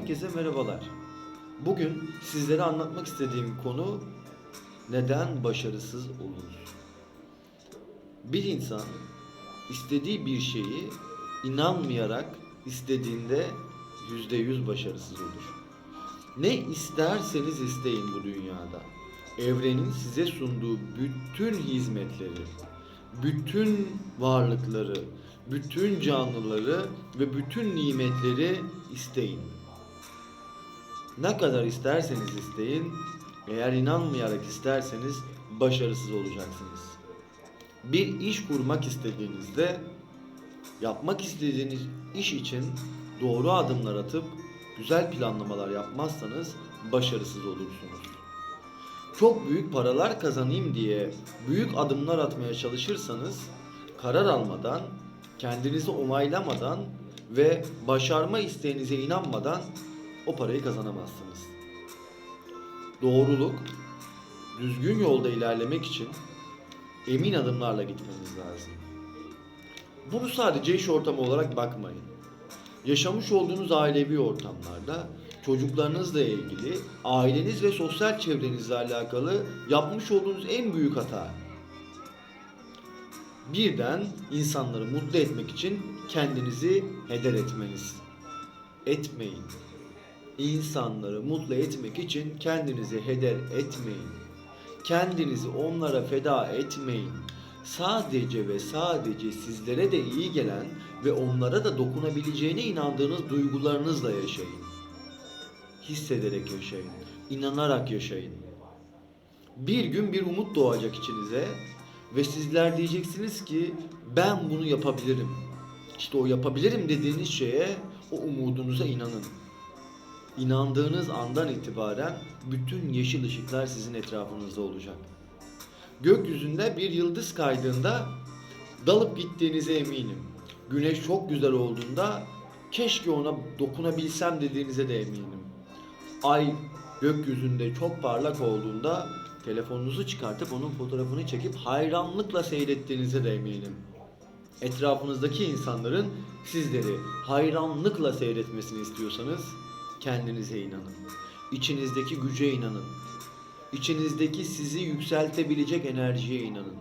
Herkese merhabalar. Bugün sizlere anlatmak istediğim konu neden başarısız oluruz? Bir insan istediği bir şeyi inanmayarak istediğinde yüzde yüz başarısız olur. Ne isterseniz isteyin bu dünyada. Evrenin size sunduğu bütün hizmetleri, bütün varlıkları, bütün canlıları ve bütün nimetleri isteyin. Ne kadar isterseniz isteyin, eğer inanmayarak isterseniz başarısız olacaksınız. Bir iş kurmak istediğinizde yapmak istediğiniz iş için doğru adımlar atıp güzel planlamalar yapmazsanız başarısız olursunuz. Çok büyük paralar kazanayım diye büyük adımlar atmaya çalışırsanız karar almadan, kendinizi onaylamadan ve başarma isteğinize inanmadan o parayı kazanamazsınız. Doğruluk, düzgün yolda ilerlemek için emin adımlarla gitmeniz lazım. Bunu sadece iş ortamı olarak bakmayın. Yaşamış olduğunuz ailevi ortamlarda çocuklarınızla ilgili, aileniz ve sosyal çevrenizle alakalı yapmış olduğunuz en büyük hata. Birden insanları mutlu etmek için kendinizi heder etmeniz. Etmeyin. İnsanları mutlu etmek için kendinizi heder etmeyin. Kendinizi onlara feda etmeyin. Sadece ve sadece sizlere de iyi gelen ve onlara da dokunabileceğine inandığınız duygularınızla yaşayın. Hissederek yaşayın, inanarak yaşayın. Bir gün bir umut doğacak içinize ve sizler diyeceksiniz ki ben bunu yapabilirim. İşte o yapabilirim dediğiniz şeye, o umudunuza inanın. İnandığınız andan itibaren bütün yeşil ışıklar sizin etrafınızda olacak. Gökyüzünde bir yıldız kaydığında dalıp gittiğinize eminim. Güneş çok güzel olduğunda keşke ona dokunabilsem dediğinize de eminim. Ay gökyüzünde çok parlak olduğunda telefonunuzu çıkartıp onun fotoğrafını çekip hayranlıkla seyrettiğinize de eminim. Etrafınızdaki insanların sizleri hayranlıkla seyretmesini istiyorsanız kendinize inanın. İçinizdeki güce inanın. İçinizdeki sizi yükseltebilecek enerjiye inanın.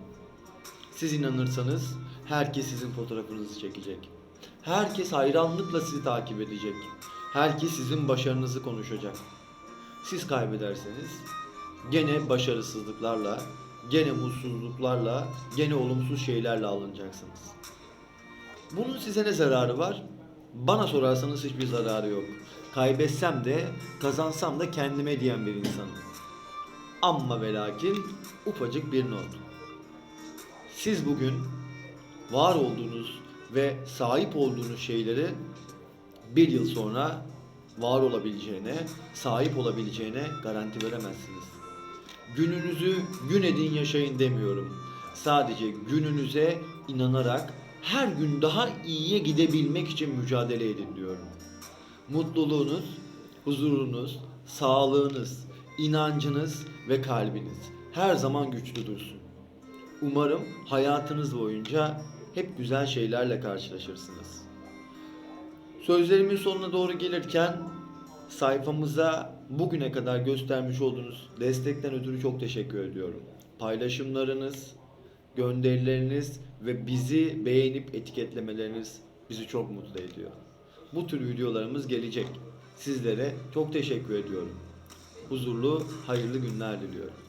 Siz inanırsanız herkes sizin fotoğrafınızı çekecek. Herkes hayranlıkla sizi takip edecek. Herkes sizin başarınızı konuşacak. Siz kaybederseniz gene başarısızlıklarla, gene mutsuzluklarla, gene olumsuz şeylerle alınacaksınız. Bunun size ne zararı var? Bana sorarsanız hiçbir zararı yok. Kaybetsem de, kazansam da kendime diyen bir insanım. Amma ve lakin ufacık bir not. Siz bugün var olduğunuz ve sahip olduğunuz şeyleri bir yıl sonra var olabileceğine, sahip olabileceğine garanti veremezsiniz. Gününüzü gün edin yaşayın demiyorum. Sadece gününüze inanarak her gün daha iyiye gidebilmek için mücadele edin diyorum. Mutluluğunuz, huzurunuz, sağlığınız, inancınız ve kalbiniz her zaman güçlü dursun. Umarım hayatınız boyunca hep güzel şeylerle karşılaşırsınız. Sözlerimin sonuna doğru gelirken sayfamıza bugüne kadar göstermiş olduğunuz destekten ötürü çok teşekkür ediyorum. Paylaşımlarınız, gönderileriniz ve bizi beğenip etiketlemeleriniz bizi çok mutlu ediyor. Bu tür videolarımız gelecek. Sizlere çok teşekkür ediyorum. Huzurlu, hayırlı günler diliyorum.